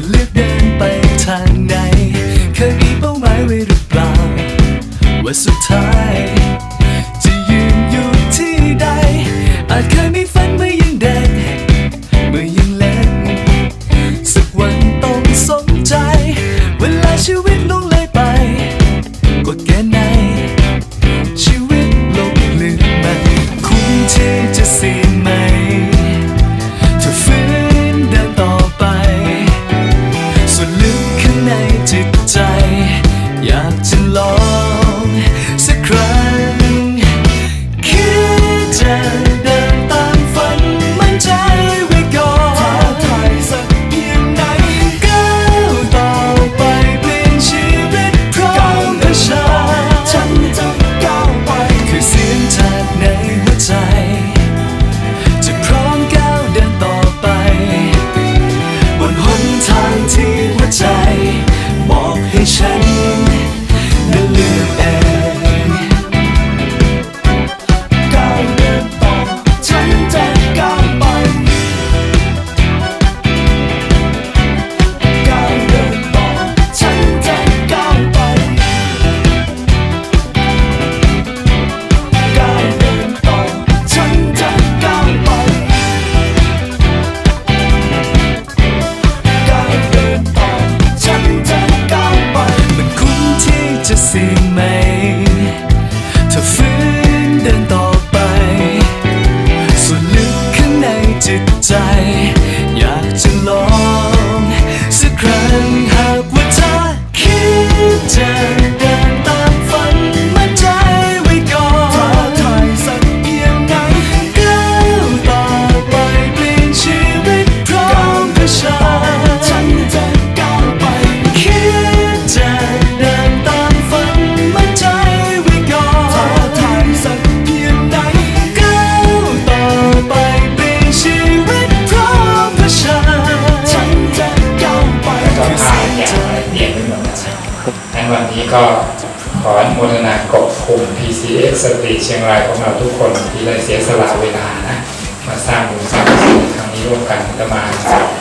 จะเลือกเดินไปทางไหน เคยมีเป้าหมายไว้หรือเปล่า ว่าสุดท้าย ครั้งหาก ก็ขออนุโมทนากบกลุ่ม PCX สตรีเชียงรายของเราทุกคนที่ได้เสียสละเวลานะมาสร้างบุญสร้างกุศลครั้งนี้ร่วมกันจะมา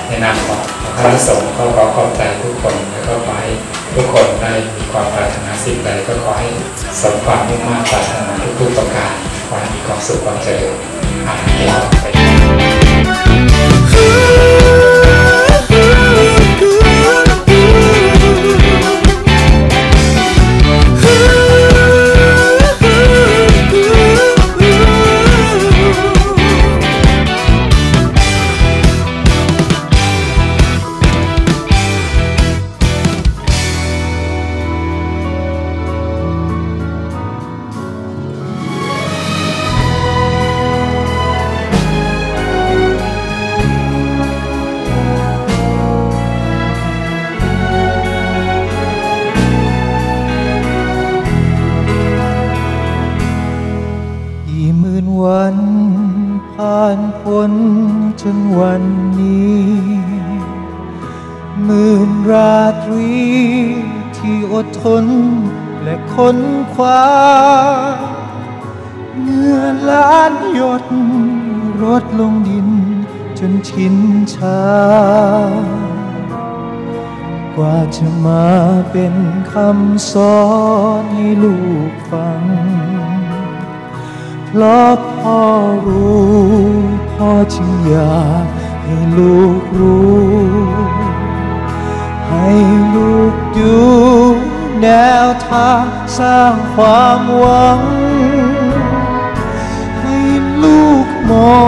ในนามของพระสงฆ์ก็ขอขอบใจทุกคนแล้วก็ขอให้ทุกคนได้มีความปรารถนาสิ่งใดก็ขอให้สมความมุ่งมั่นปรารถนาทุกๆประการขอให้มีความสุขความเจริญอาเมน นวันนี้หมื่นราตรีที่อดทนและค้นคว้าเมื่อล้านหยดรดลงดินจนชินชากว่าจะมาเป็นคำสอนให้ลูกฟัง เพราะพ่อรู้พ่อจึงอยากให้ลูกรู้ ให้ลูกดูแนวทางสร้างความหวัง ให้ลูกมอ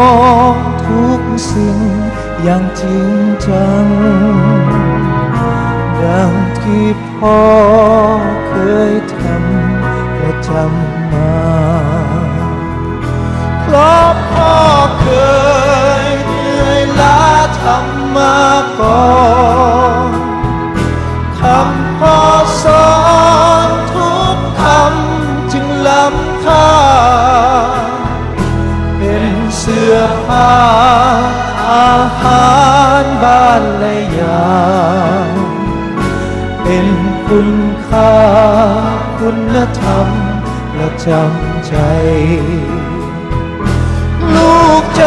งทุกสิ่งอย่างจริงจัง ดังที่พ่อเคยทำและจำมา เพราะพ่อเคยเหนื่อยล้าทำมาก่อนคำพ่อสอนทุกคำจึงล้ำค่า เป็นเสื้อผ้าอาหารบ้านและยา เป็นคุณค่าคุณธรรมและจำใจ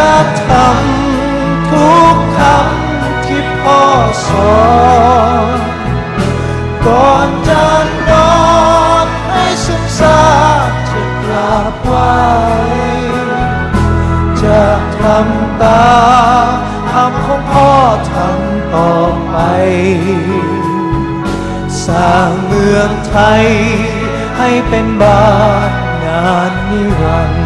ลูกจะทำทุกคำสอนก่อนจะนอนให้ซึมซาบจะกราบไหวจะทำตาคำของพ่อทำต่อไป สร้างเมืองไทยให้เป็นบ้านงานนิรันดร์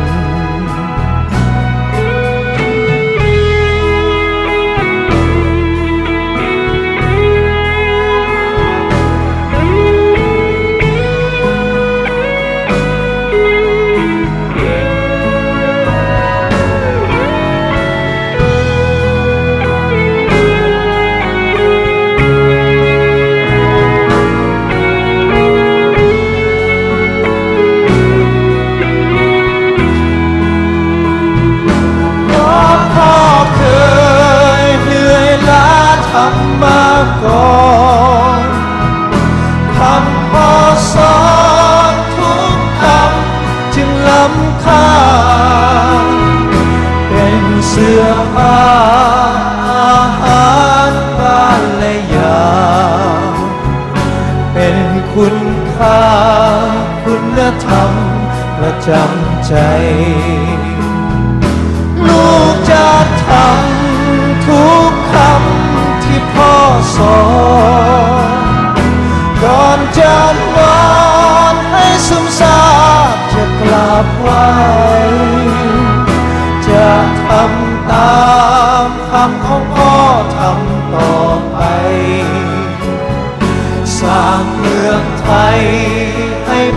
อนคำพอสอนทุกคำจึงล้ำค่า เป็นเสื้อผ้าอาหารบ้านและยา เป็นคุณค่าคุณธรรมประจำใจ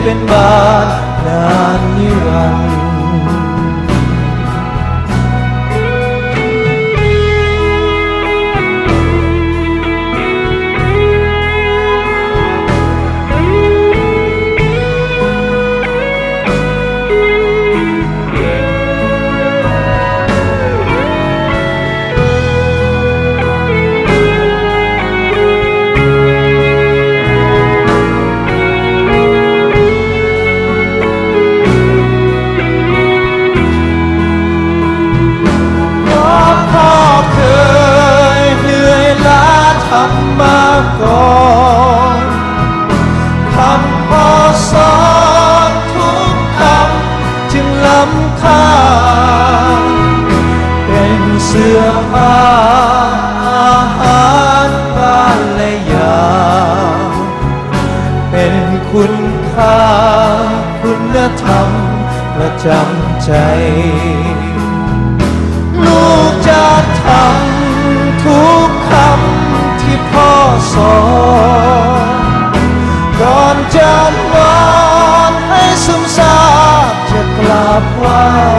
เป็นบ้านนานนิรันดร์ เสื้อผ้าอาหารบ้านและยา เป็นคุณค่าคุณธรรมประจำใจ ลูกจะทำทุกคำที่พ่อสอนก่อนจะนอนให้ซึมซาบจะกราบไหว้จ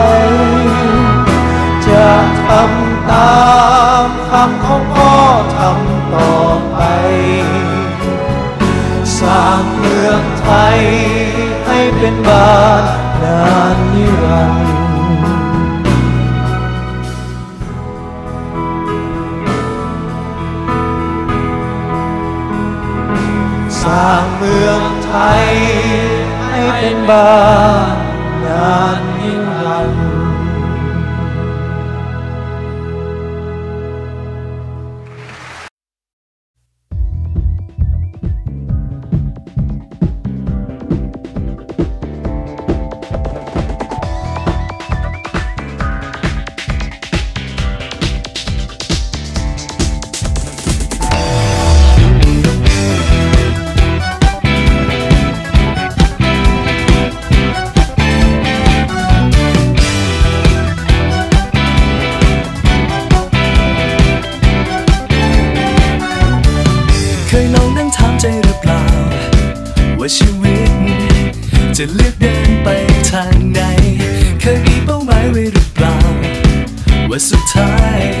ให้เป็นบ้านนาน ว่าสุดท้าย